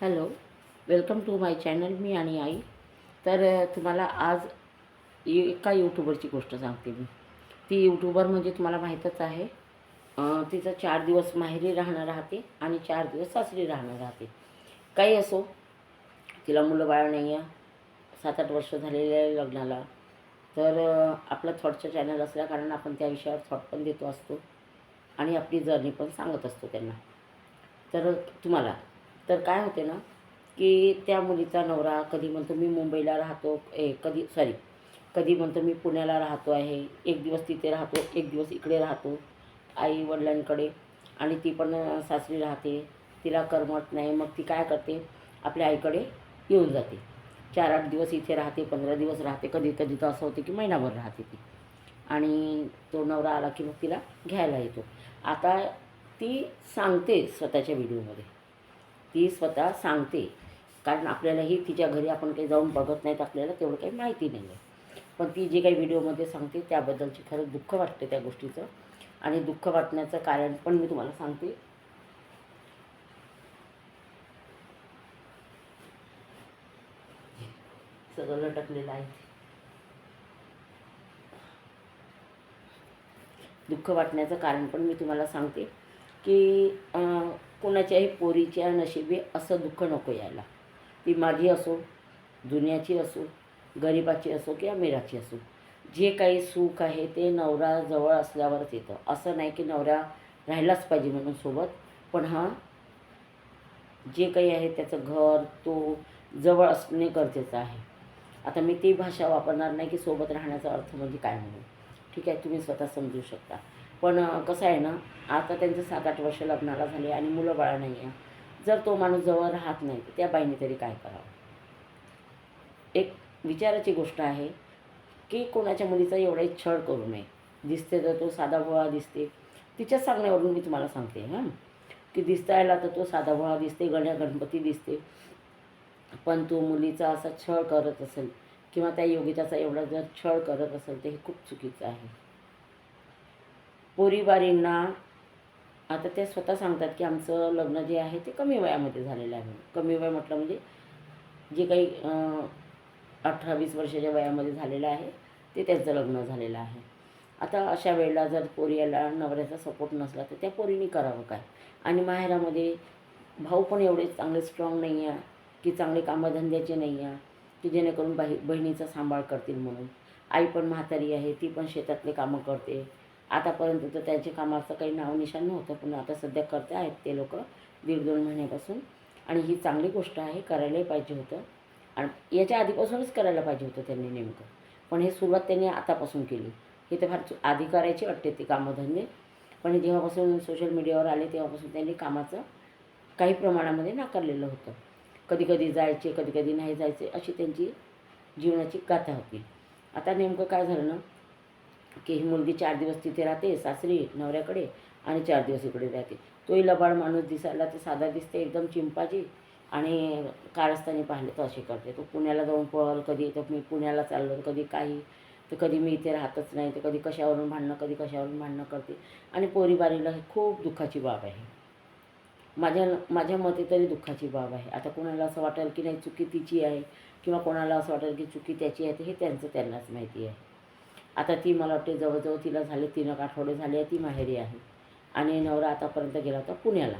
Hello welcome to my channel मी आणि आई. तर तुम्हाला आज एका यूट्यूबरची गोष्ट सांगते मी. ती यूट्यूबर म्हणजे तुम्हाला माहीतच आहे तिचं चार दिवस माहेरी राहणं राहते आणि चार दिवस सासरी राहणं राहते. काही असो तिला मुलं बाळ नाही आहे सात आठ वर्ष झालेले आहे लग्नाला. तर आपलं थॉटचं चॅनल असल्याकारण आपण त्या विषयावर थॉट पण देतो असतो आणि आपली जर्नी पण सांगत असतो त्यांना. तर तुम्हाला तर काय होते ना की त्या मुलीचा नवरा कधी म्हणतो मी मुंबईला राहतो ए कधी सॉरी कधी म्हणतो मी पुण्याला राहतो आहे एक दिवस तिथे राहतो एक दिवस इकडे राहतो आई वडिलांकडे. आणि ती पण सासरी राहते तिला करमत नाही मग ती काय करते आपल्या आईकडे येऊन जाते. चार आठ दिवस इथे राहते पंधरा दिवस राहते कधी कधी तर असं होते की महिनाभर राहते ती. आणि तो नवरा आला की मग तिला घ्यायला येतो. आता ती सांगते स्वतःच्या व्हिडिओमध्ये ती स्वतः सांगते. कारण आपल्यालाही तिच्या घरी आपण काही जाऊन बघत नाहीत आपल्याला तेवढं काही माहिती नाही आहे पण ती जे काही व्हिडिओमध्ये सांगते त्याबद्दलची खरंच दुःख वाटते त्या गोष्टीचं. आणि दुःख वाटण्याचं कारण पण मी तुम्हाला सांगते. सगळं लटकलेलं आहे. दुःख वाटण्याचं कारण पण मी तुम्हाला सांगते की कोणाच्याही पोरीच्या नशिबी असं दुःख नको यायला. ती माझी असो दुनियाची असो गरिबाची असो किंवा अमीराची असो. जे काही सुख आहे ते नवरा जवळ असल्यावरच येतं. असं नाही की नवरा राहिलाच पाहिजे म्हणून सोबत. पण हा जे काही आहे त्याचं घर तो जवळ असणे गरजेचं आहे. आता मी ती भाषा वापरणार नाही की सोबत राहण्याचा अर्थ म्हणजे काय म्हणून. ठीक आहे तुम्ही स्वतः समजू शकता. पण कसं आहे ना आता त्यांचं सात आठ वर्ष लग्नाला झाले आणि मुलं बाळा नाही आहे. जर तो माणूस जवळ राहत नाही तर त्या बाईने तरी काय करावं? एक विचाराची गोष्ट आहे की कोणाच्या मुलीचा एवढाही छळ करू नये. दिसते तर तो साधा भोळा दिसते. तिच्याच सांगण्यावरून मी तुम्हाला सांगते हां. की दिसतायला तर तो साधा भोळा दिसते गण्या गणपती दिसते. पण तो मुलीचा असा छळ करत असेल किंवा त्या योगिताचा एवढा जर छळ करत असेल तर हे खूप चुकीचं आहे. पोरीबारींना आता ते स्वतः सांगतात की आमचं लग्न जे आहे ते कमी वयामध्ये झालेलं आहे म्हणून. कमी वय म्हटलं म्हणजे जे काही अठरावीस अठरा वीस वर्षाच्या वयामध्ये झालेलं आहे ते त्यांचं लग्न झालेलं आहे. आता अशा वेळेला जर पोरीला नवऱ्याचा सपोर्ट नसला तर त्या पोरीने करावं काय? आणि माहेरामध्ये भाऊ पण एवढे चांगले स्ट्रॉंग नाही आहे की चांगले कामधंद्याचे नाही आहे की जेणेकरून बाही बहिणीचा सांभाळ करतील म्हणून. आई पण म्हातारी आहे ती पण शेतातले कामं करते. आतापर्यंत तर त्यांच्या कामाचं काही नावनिशाण नव्हतं पण आता सध्या करते आहेत ते लोक दीड दोन महिन्यापासून. आणि ही चांगली गोष्ट आहे करायलाही पाहिजे होतं. आणि याच्या आधीपासूनच करायला पाहिजे होतं त्यांनी नेमकं. पण हे सुरुवात त्यांनी आतापासून केली. हे तर फार आधी करायची वाटते ते कामधंदे. पण जेव्हापासून सोशल मीडियावर आले तेव्हापासून त्यांनी कामाचं काही प्रमाणामध्ये नाकारलेलं होतं. कधी कधी जायचे कधी कधी नाही जायचे अशी त्यांची जीवनाची गाथा होती. आता नेमकं काय झालं ना की ही मुलगी चार दिवस तिथे राहते सासरी नवऱ्याकडे आणि चार दिवस इकडे राहते. तोही लबाड माणूस दिसायला ते साधा दिसते एकदम चिंपाची आणि कारस्थानी पाहिले तर असे करते. तो पुण्याला जाऊन पळल कधी तर मी पुण्याला चाललो कधी काही. तर कधी मी इथे राहतच नाही तर कधी कशावरून भांडणं कधी कशावरून भांडणं करते. आणि पोरीबारीला ही खूप दुःखाची बाब आहे. माझ्या माझ्या मते तरी दुःखाची बाब आहे. आता कोणाला असं वाटेल की नाही चुकी तिची आहे किंवा कोणाला असं वाटेल की चुकी त्याची आहे तर हे त्यांचं त्यांनाच माहिती आहे. आता ती मला वाटते जवळजवळ तिला झाले तीन एक आठवडे झाले ती माहेरी आहे. आणि नवरा आतापर्यंत गेला होता पुण्याला.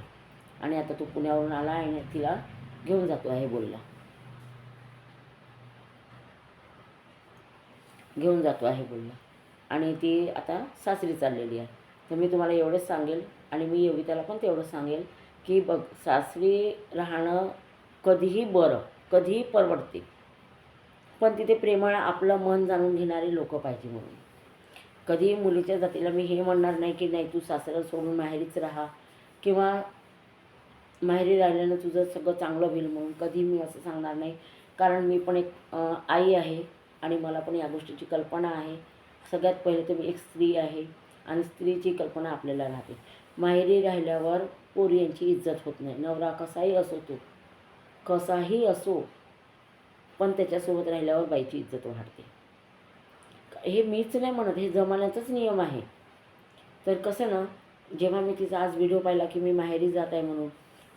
आणि आता तो पुण्यावरून आला आणि तिला घेऊन जातो आहे बोलला. घेऊन जातो आहे बोलला. आणि ती आता सासरी चाललेली आहे. तर मी तुम्हाला एवढंच सांगेल आणि मी योगिताला पण तेवढं सांगेल की बघ सासरी राहणं कधीही बरं कधीही परवडते. पण तिथे प्रेमळ आपलं मन जाणून घेणारे लोक पाहिजे म्हणून. कधीही मुलीच्या जातीला मी हे म्हणणार नाही की नाही तू सासरं सोडून माहेरीच राहा किंवा माहेरी राहिल्यानं तुझं सगळं चांगलं होईल म्हणून. कधी मी असं सांगणार नाही. कारण मी पण एक आई आहे आणि मला पण या गोष्टीची कल्पना आहे. सगळ्यात पहिले तर मी एक स्त्री आहे आणि स्त्रीची कल्पना आपल्याला राहते. माहेरी राहिल्यावर पोरी यांची इज्जत होत नाही. नवरा कसाही असो तो कसाही असो पण त्याच्यासोबत राहिल्यावर बाईची इज्जत वाढते. हे मीच नाही म्हणत हे जमान्याचाच नियम आहे. तर कसं ना जेव्हा मी तिचा आज व्हिडिओ पाहिला की मी माहेरी जात आहे म्हणून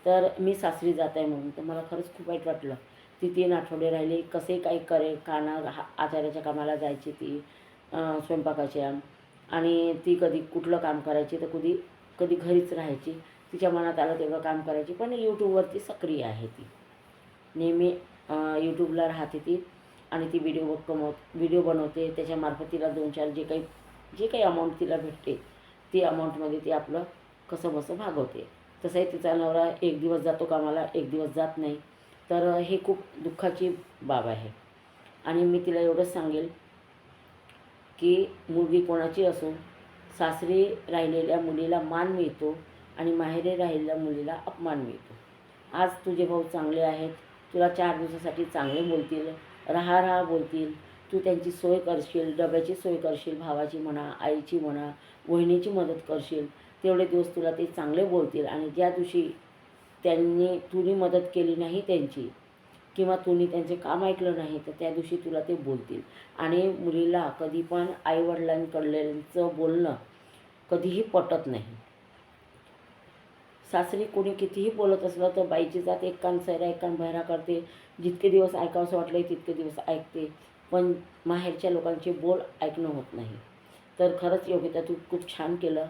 तर मी सासरी जात आहे म्हणून तर मला खरंच खूप वाईट वाटलं. ती तीन आठवडे राहिली कसे काही करे काना हा आचार्याच्या कामाला जायची ती स्वयंपाकाच्या. आणि ती कधी कुठलं काम करायची तर कधी कधी घरीच राहायची. तिच्या मनात आलं तेवढं काम करायची पण यूट्यूबवरती सक्रिय आहे ती. नेहमी यूट्यूबला राहते ती. आणि ती व्हिडिओ कमवत व्हिडिओ बनवते. त्याच्यामार्फत तिला दोन चार जे काही जे काही अमाऊंट तिला भेटते ती अमाऊंटमध्ये ती आपलं कसं बसं भागवते. तसंही तिचा नवरा एक दिवस जातो कामाला एक दिवस जात नाही. तर हे खूप दुःखाची बाब आहे. आणि मी तिला एवढंच सांगेल की मुलगी कोणाची असो सासरी राहिलेल्या मुलीला मान मिळतो आणि माहेरी राहिलेल्या मुलीला अपमान मिळतो. आज तुझे भाऊ चांगले आहेत तुला चार दिवसासाठी चांगले बोलतील राहा राहा बोलतील. तू त्यांची सोय करशील डब्याची सोय करशील भावाची म्हणा आईची म्हणा वहिनीची मदत करशील. तेवढे दिवस तुला ते चांगले बोलतील आणि ज्या दिवशी त्यांनी तुनी मदत केली नाही त्यांची किंवा तुम्ही त्यांचे काम ऐकलं नाही तर त्या दिवशी तुला ते बोलतील. आणि मुलीला कधी पण आईवडिलांकडल्यांचं बोलणं कधीही पटत नाही. सासरी कोणी कितीही बोलत असलं तर बाईची जात एक कान सैरा एक कान बहिरा करते. जितके दिवस ऐकावंसं वाटलं तितके दिवस ऐकते. पण माहेरच्या लोकांचे बोल ऐकणं होत नाही. तर खरंच योगिता तू खूप छान केलं.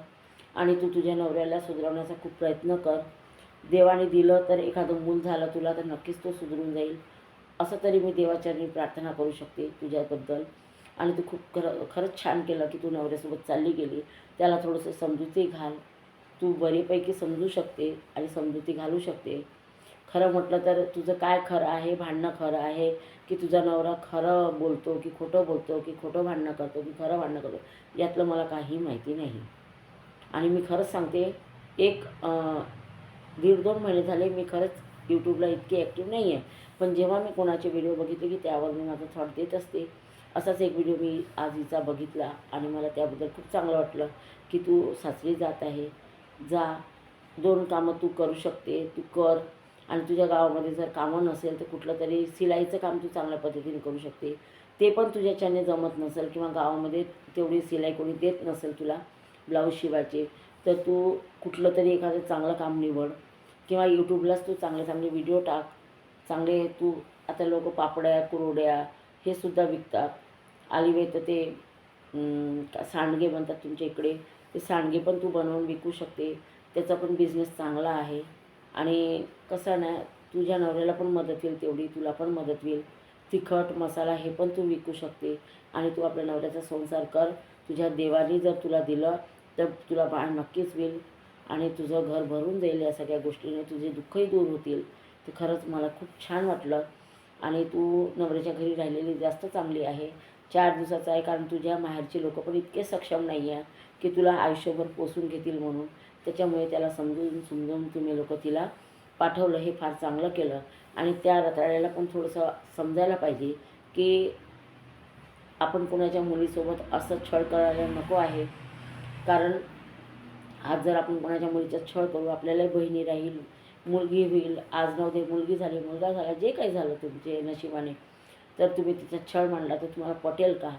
आणि तू तुझ्या नवऱ्याला सुधारवण्याचा खूप प्रयत्न कर. देवाने दिलं तर एखादं मूल झालं तुला तर नक्कीच तो सुधरून जाईल. असं तरी मी देवाचरणी प्रार्थना करू शकते तुझ्याबद्दल. आणि तू खूप खरं खरंच छान केलं की तू नवऱ्यासोबत चालली गेली. त्याला थोडंसं समजूतही घाल. तू बरेपैकी समजू शकते आणि समजुती घालू शकते. खरं म्हटलं तर तुझं काय खरं आहे भांडणं खरं आहे की तुझा नवरा खरं बोलतो की खोटं बोलतो की खोटं भांडणं करतो की खरं भांडणं करतो यातलं मला काही माहिती नाही. आणि मी खरंच सांगते एक दीड दोन महिने झाले मी खरंच यूट्यूबला इतकी ॲक्टिव्ह नाही आहे पण जेव्हा मी कोणाचे व्हिडिओ बघितले की त्यावर मी माझा थॉट देत असते असाच एक व्हिडिओ मी आज बघितला आणि मला त्याबद्दल खूप चांगलं वाटलं की तू सासरी जात आहे जा. दोन कामं तू करू शकते तू कर. आणि तुझ्या गावामध्ये जर कामं नसेल तर कुठलं तरी सिलाईचं काम तू चांगल्या पद्धतीने करू शकते. ते पण तुझ्याच्याने जमत नसेल किंवा गावामध्ये तेवढी सिलाई कोणी देत नसेल तुला ब्लाऊज शिवायचे तर तू कुठलं तरी एखादं चांगलं काम निवड. किंवा यूट्यूबलाच तू चांगले चांगले व्हिडिओ टाक. चांगले तू आता लोक पापड्या कुरवड्या हे सुद्धा विकतात. आलिवे तर ते का- सांडगे बनतात तुमच्या इकडे. ते सांडगे पण तू बनवून विकू शकते. त्याचा पण बिझनेस चांगला आहे. आणि कसं ना तुझ्या नवऱ्याला पण मदत होईल तेवढी तुला पण मदत होईल. तिखट मसाला हे पण तू विकू शकते. आणि तू आपल्या नवऱ्याचा संसार कर. तुझ्या देवाने जर तुला दिलं तर तुला बाळ नक्कीच होईल. आणि तुझं घर भरून जाईल या सगळ्या गोष्टीने. तुझे दुःखही दूर होतील. ते खरंच मला खूप छान वाटलं. आणि तू नवऱ्याच्या घरी राहिलेली जास्त चांगली आहे. चार दिवसाचं आहे कारण तुझ्या माहेरचे लोक पण इतके सक्षम नाही आहे की तुला आयुष्यभर पोसून घेतील म्हणून. त्याच्यामुळे त्याला समजून समजून तुम्ही लोक तिला पाठवलं हे फार चांगलं केलं. आणि त्या रताळ्याला पण थोडंसं समजायला पाहिजे की आपण कोणाच्या मुलीसोबत असं छळ करायला नको आहे. कारण आज जर आपण कोणाच्या मुलीचा छळ करू आपल्यालाही बहिणी राहील मुलगी होईल आज नव्हते मुलगी झाली मुलगा झाला जे काही झालं तुमचे नशिबाने तर तुम्ही तिचा छळ मांडला तर तुम्हाला पटेल का?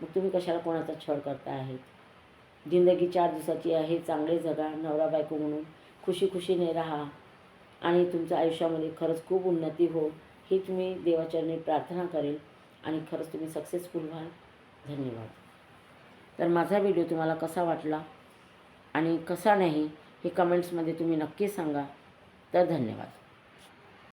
मग तुम्ही कशाला कोणाचा छळ करता आहेत जिंदगी चार दिवसाची आहे चांगले जगा नवरा बायको म्हणून खुशी खुशीने राहा. आणि तुमच्या आयुष्यामध्ये खरंच खूप उन्नती हो हीच तुम्ही देवाचरणी प्रार्थना करेल आणि खरंच तुम्ही सक्सेसफुल व्हाल. धन्यवाद. तर माझा व्हिडिओ तुम्हाला कसा वाटला आणि कसा नाही हे कमेंट्समध्ये तुम्ही नक्की सांगा. तर धन्यवाद.